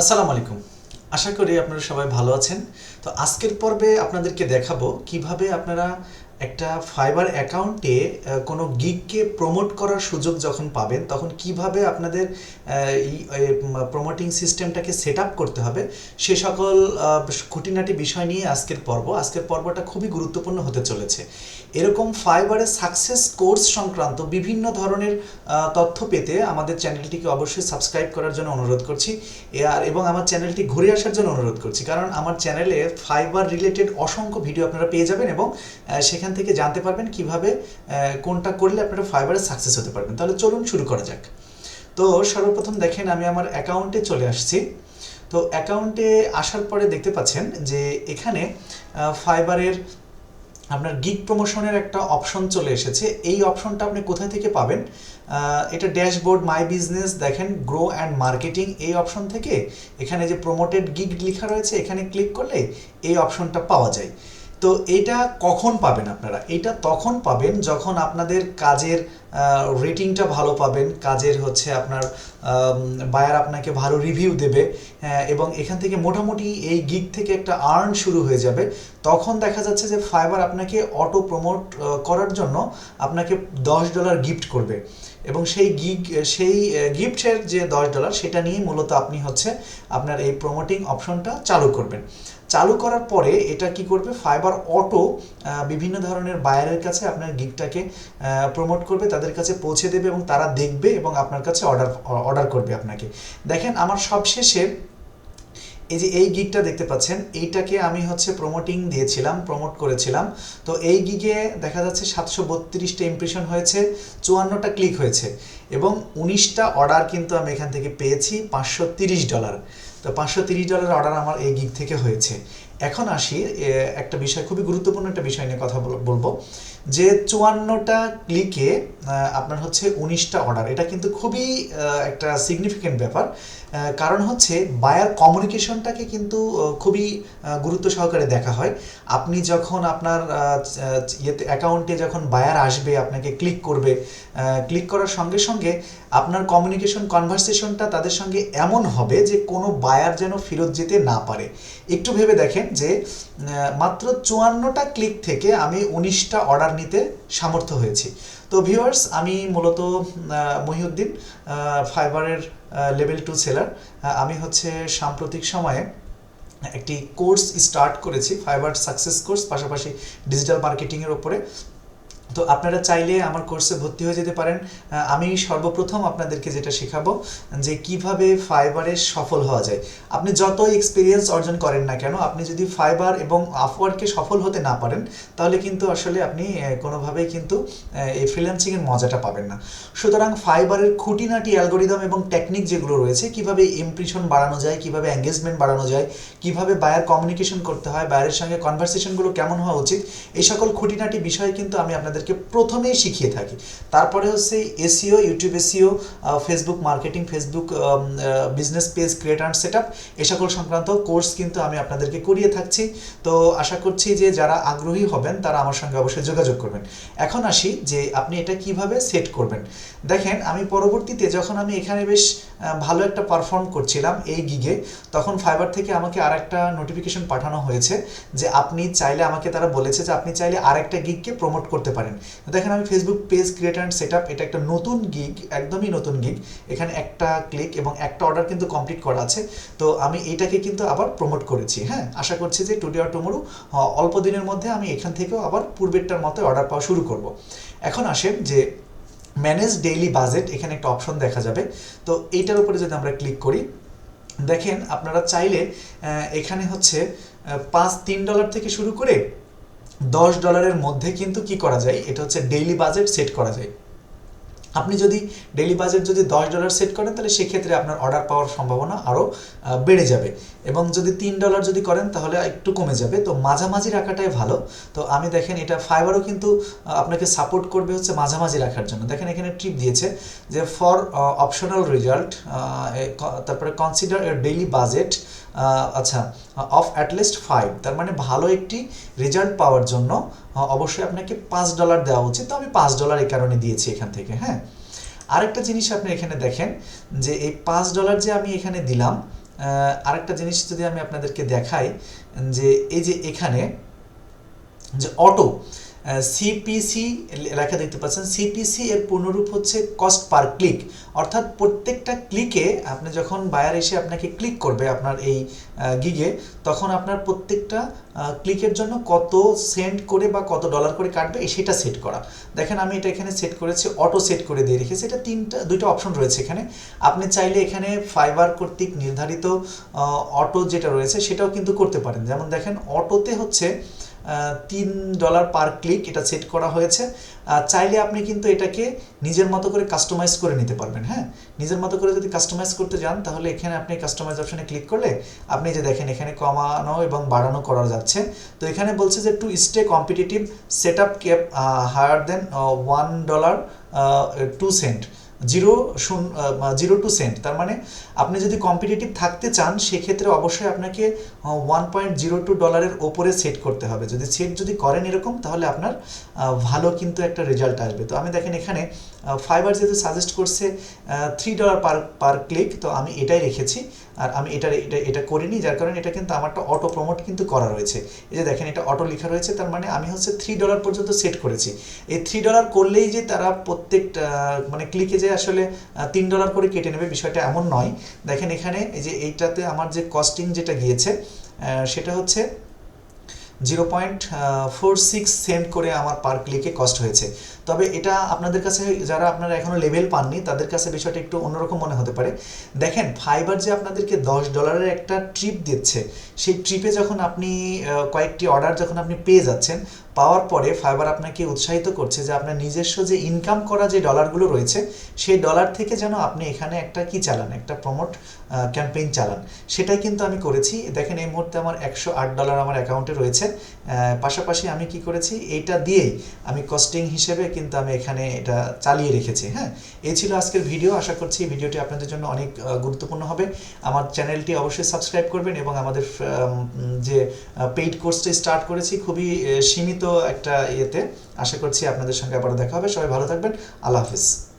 আসসালামু আলাইকুম। আশা করি আপনারা সবাই ভালো আছেন। তো আজকের পর্বে আপনাদেরকে দেখাবো কীভাবে আপনারা একটা ফাইবার অ্যাকাউন্টে কোনো গিগকে প্রমোট করার সুযোগ যখন পাবেন তখন কীভাবে আপনাদের এই প্রমোটিং সিস্টেমটাকে সেট আপ করতে হবে সে সকল খুঁটিনাটি বিষয় নিয়ে আজকের পর্ব। আজকের পর্বটা খুবই গুরুত্বপূর্ণ হতে চলেছে। এরকম ফাইবারের সাকসেস কোর্স সংক্রান্ত বিভিন্ন ধরনের তথ্য পেতে আমাদের চ্যানেলটিকে অবশ্যই সাবস্ক্রাইব করার জন্য অনুরোধ করছি। আর এবং আমার চ্যানেলটি ঘুরে আসার জন্য অনুরোধ করছি। কারণ আমার চ্যানেলে ফাইবার রিলেটেড অসংখ্য ভিডিও আপনারা পেয়ে যাবেন এবং আহ, সেখান থেকে জানতে পারবেন কীভাবে কোনটা করলে আপনারা ফাইবারে সাকসেস হতে পারবেন। তাহলে চলুন শুরু করা যাক। তো সর্বপ্রথম দেখেন, আমি আমার অ্যাকাউন্টে চলে আসছি। তো অ্যাকাউন্টে আসার পরে দেখতে পাচ্ছেন যে এখানে ফাইবারের আপনার গিগ প্রমোশনের একটা অপশন চলে এসেছে। এই অপশনটা আপনি কোথা থেকে পাবেন? এটা ড্যাশবোর্ড মাই বিজনেস দেখেন গ্রো অ্যান্ড মার্কেটিং এই অপশন থেকে। এখানে যে প্রমোটেড গিগ লেখা রয়েছে, এখানে ক্লিক করলে এই অপশনটা পাওয়া যায়। তো এটা কখন পাবেন আপনারা? এটা তখন পাবেন যখন আপনাদের কাজের রেটিংটা ভালো পাবেন। কাজের হচ্ছে আপনার বায়ার আপনাকে ভালো রিভিউ দেবে। হ্যাঁ, এবং এখান থেকে মোটামুটি এই গিগ থেকে একটা আর্ন শুরু হয়ে যাবে। তখন দেখা যাচ্ছে যে ফাইবার আপনাকে অটো প্রমোট করার জন্য আপনাকে দশ ডলার গিফট করবে। এবং সেই গিগ সেই গিফটের যে দশ ডলার সেটা নিয়ে মূলত আপনি হচ্ছে আপনার এই প্রমোটিং অপশনটা চালু করবেন। চালু করার পরে এটা কি করবে? ফাইবার অটো বিভিন্ন ধরনের বায়ারের কাছে আপনার গিগটাকে প্রমোট করবে। তাদের কাছে পৌঁছে দেবে এবং তারা দেখবে এবং আপনার কাছে অর্ডার অর্ডার করবে আপনাকে। দেখেন, আমার সবশেষে এই যে এই গিগটা দেখতে পাচ্ছেন, এইটাকে আমি হচ্ছে প্রমোটিং দিয়েছিলাম প্রমোট করেছিলাম। তো এই গিগে দেখা যাচ্ছে সাতশো বত্রিশটা ইমপ্রেশন হয়েছে, চুয়ান্নটা ক্লিক হয়েছে এবং উনিশটা অর্ডার কিন্তু আমি এখান থেকে পেয়েছি, পাঁচশো তিরিশ ডলার তো পাঁচশো তিরিশ ডলার অর্ডার আমার এই গিগ থেকে হয়েছে। এখন আসি একটা বিষয়, খুবই গুরুত্বপূর্ণ একটা বিষয় নিয়ে কথা বলব। যে চুয়ান্নটা ক্লিকে আপনার হচ্ছে উনিশটা অর্ডার এটা কিন্তু খুবই একটা সিগনিফিকেন্ট ব্যাপার। কারণ হচ্ছে বায়ার কমিউনিকেশনটাকে কিন্তু খুবই গুরুত্ব সহকারে দেখা হয়। আপনি যখন আপনার ইয়েতে অ্যাকাউন্টে যখন বায়ার আসবে, আপনাকে ক্লিক করবে ক্লিক করার সঙ্গে সঙ্গে আপনার কমিউনিকেশন কনভারসেশনটা তাদের সঙ্গে এমন হবে যে কোনো বায়ার যেন ফেরত যেতে না পারে। একটু ভেবে দেখেন যে মাত্র চুয়ান্নটা ক্লিক থেকে আমি উনিশটা অর্ডার নিতে সামর্থ্য হয়েছি। তো ভিউয়ার্স আমি মূলত মহিউদ্দিন ফাইবারের লেভেল টু সেলার আমি হচ্ছে সাম্প্রতিক সময়ে একটি কোর্স স্টার্ট করেছি ফাইবার সাকসেস কোর্স পাশাপাশি ডিজিটাল মার্কেটিংয়ের ওপরে। তো আপনারা চাইলে আমার কোর্সে ভর্তি হয়ে যেতে পারেন। আমি সর্বপ্রথম আপনাদেরকে যেটা শেখাবো, যে কীভাবে ফাইবারে সফল হওয়া যায়। আপনি যতই এক্সপিরিয়েন্স অর্জন করেন না কেন, আপনি যদি ফাইবার এবং আফওয়ার্ডকে সফল হতে না পারেন, তাহলে কিন্তু আসলে আপনি কোনোভাবেই কিন্তু এই ফ্রিল্যান্সিংয়ের মজাটা পাবেন না। সুতরাং ফাইবারের খুঁটিনাটি অ্যালগোরিদম এবং টেকনিক যেগুলো রয়েছে, কীভাবে ইমপ্রেশন বাড়ানো যায়, কীভাবে এঙ্গেজমেন্ট বাড়ানো যায়, কীভাবে বায়ার কমিউনিকেশন করতে হয় বায়ারের সঙ্গে কনভারসেশনগুলো কেমন হওয়া উচিত, এই সকল খুঁটিনাটি বিষয় কিন্তু আমি আপনাদেরকে প্রথমেই শিখিয়ে থাকি। তারপরে হচ্ছে SEO YouTube SEO Facebook marketing Facebook business page create and set up এ সকল সংক্রান্ত কোর্স কিন্তু আমি আপনাদেরকে করিয়ে থাকছি। তো আশা করছি যে যারা আগ্রহী হবেন, তারা আমার সঙ্গে অবশ্যই যোগাযোগ করবেন। এখন আসি যে আপনি এটা কীভাবে সেট করবেন। দেখেন, আমি পরবর্তীতে যখন আমি এখানে বেশ ভালো একটা পারফর্ম করছিলাম এই গিগে তখন ফাইবার থেকে আমাকে আর একটা নোটিফিকেশন পাঠানো হয়েছে যে আপনি চাইলে আমাকে, তারা বলেছে যে আপনি চাইলে আর একটা গিগকে প্রমোট করতে পারেন। দেখেন আমি Facebook page create and set up এটা একটা নতুন গিগ একদমই নতুন গিগ এখানে একটা ক্লিক এবং একটা অর্ডার কিন্তু কমপ্লিট করা আছে। তো আমি এইটাকে কিন্তু আবার প্রমোট করেছি হ্যাঁ? আশা করছি যে টুডে আর টুমোরো অল্প দিনের মধ্যে আমি এখান থেকেও আবার পূর্বেরটার মতো অর্ডার পাওয়া শুরু করব। এখন আসেন যে ম্যানেজ ডেইলি বাজেট এখানে একটা অপশন দেখা যাবে। তো এইটার উপরে যদি আমরা ক্লিক করি, দেখেন আপনারা চাইলে এখানে হচ্ছে পাঁচ, তিন ডলার থেকে শুরু করে দশ ডলারের মধ্যে কিন্তু কি করা যায়? এটা হচ্ছে ডেইলি বাজেট সেট করা যায়। আপনি যদি ডেলি বাজেট যদি দশ ডলার সেট করেন, তাহলে সেক্ষেত্রে আপনার অর্ডার পাওয়ার সম্ভাবনা আরও বেড়ে যাবে। এবং যদি তিন ডলার যদি করেন, তাহলে একটু কমে যাবে। তো মাঝামাঝি রাখাটাই ভালো। তো আমি দেখেন এটা ফাইবারও কিন্তু আপনাকে সাপোর্ট করবে হচ্ছে মাঝামাঝি রাখার জন্য। দেখেন এখানে ট্রিপ দিয়েছে যে ফর অপশনাল রেজাল্ট তারপরে কনসিডার ডেইলি বাজেট আচ্ছা অফ অ্যাটলিস্ট ফাইভ তার মানে ভালো একটি রেজাল্ট পাওয়ার জন্য অবশ্যই আপনাকে পাঁচ ডলার দেওয়া উচিত। তো আমি পাঁচ ডলার এই কারণে দিয়েছি এখান থেকে হ্যাঁ? আরেকটা জিনিস আপনি এখানে দেখেন যে এই পাঁচ ডলার যে আমি এখানে দিলাম আরেকটা জিনিস যদি আমি আপনাদেরকে দেখাই যে এই যে এখানে যে অটো সিপিসি লেখা দেখতে পাচ্ছেন সিপিসি এর পূর্ণরূপ হচ্ছে কস্ট পার ক্লিক অর্থাৎ প্রত্যেকটা ক্লিকে আপনি যখন বায়ার এসে আপনাকে ক্লিক করবে আপনার এই গিগে তখন আপনার প্রত্যেকটা ক্লিকের জন্য কত সেন্ট করে বা কত ডলার করে কাটবে সেটা সেট করা। দেখেন আমি এটা এখানে সেট করেছি অটো সেট করে দিয়ে রেখেছি। এটা তিনটা, দুইটা অপশন রয়েছে এখানে। আপনি চাইলে এখানে ফাইবার কর্তৃক নির্ধারিত অটো যেটা রয়েছে সেটাও কিন্তু করতে পারেন। যেমন দেখেন অটোতে হচ্ছে তিন ডলার পার ক্লিক এটা সেট করা হয়েছে। চাইলে আপনি কিন্তু এটাকে নিজের মতো করে কাস্টমাইজ করে নিতে পারবেন হ্যাঁ? নিজের মতো করে যদি কাস্টমাইজ করতে যান, তাহলে এখানে আপনি কাস্টমাইজ অপশনে ক্লিক করলে আপনি যে দেখেন এখানে কমানো এবং বাড়ানো করা যাচ্ছে। তো এখানে বলছে যে to stay competitive set up cap higher than one dollar two cent zero শূন্য জিরো টু সেন্ট। তার মানে আপনি যদি কম্পিটিটিভ থাকতে চান, সেক্ষেত্রে অবশ্যই আপনাকে ওয়ান পয়েন্ট জিরো টু ডলারের ওপরে সেট করতে হবে। যদি সেট যদি করেন এরকম, তাহলে আপনার ভালো কিন্তু একটা রেজাল্ট আসবে। তো আমি দেখেন এখানে ফাইবার যেহেতু সাজেস্ট করছে three dollar per per click তো আমি এটাই রেখেছি। আর আমি এটা এটা এটা করিনি, যার কারণে এটা কিন্তু আমারটা অটো প্রমোট কিন্তু করা রয়েছে। এই যে দেখেন, এটা অটো লেখা রয়েছে, তার মানে আমি হচ্ছে থ্রি ডলার পর্যন্ত সেট করেছি। এই থ্রি ডলার করলেই যে তারা প্রত্যেকটা মানে ক্লিকে যে আসলে তিন ডলার করে কেটে নেবে, বিষয়টা এমন নয়। দেখেন এখানে, এই যে এইটাতে আমার যে কস্টিং যেটা গিয়েছে সেটা হচ্ছে zero point four six cent করে আমার পার ক্লিকে কস্ট হয়েছে। তবে এটা আপনাদের কাছে, যারা আপনারা এখনও লেভেল পাননি, তাদের কাছে বিষয়টা একটু অন্যরকম মনে হতে পারে। দেখেন ফাইবার যে আপনাদেরকে দশ ডলারের একটা ট্রিপ দিচ্ছে, সেই ট্রিপে যখন আপনি কয়েকটি অর্ডার যখন আপনি পেয়ে যাচ্ছেন পাওয়ার পরে ফাইবার আপনাকে উৎসাহিত করছে যে আপনার নিজস্ব যে ইনকাম করা যে ডলারগুলো রয়েছে, সেই ডলার থেকে যেন আপনি এখানে একটা কি চালান? একটা প্রমোট ক্যাম্পেইন চালান। সেটাই কিন্তু আমি করেছি। দেখেন এই মুহূর্তে আমার একশো আট ডলার আমার অ্যাকাউন্টে রয়েছে। পাশাপাশি আমি কি করেছি? এইটা দিয়েই আমি কস্টিং হিসেবে কিন্তু আমি এখানে এটা চালিয়ে রেখেছি হ্যাঁ? এই ছিল আজকের ভিডিও আশা করছি ভিডিওটি আপনাদের জন্য অনেক গুরুত্বপূর্ণ হবে। আমার চ্যানেলটি অবশ্যই সাবস্ক্রাইব করবেন এবং আমাদের যে পেইড কোর্সটি স্টার্ট করেছি, খুবই সীমিত একটা ইয়েতে আশা করছি আপনাদের সঙ্গে আবারও দেখা হবে। সবাই ভালো থাকবেন। আল্লাহ হাফিজ।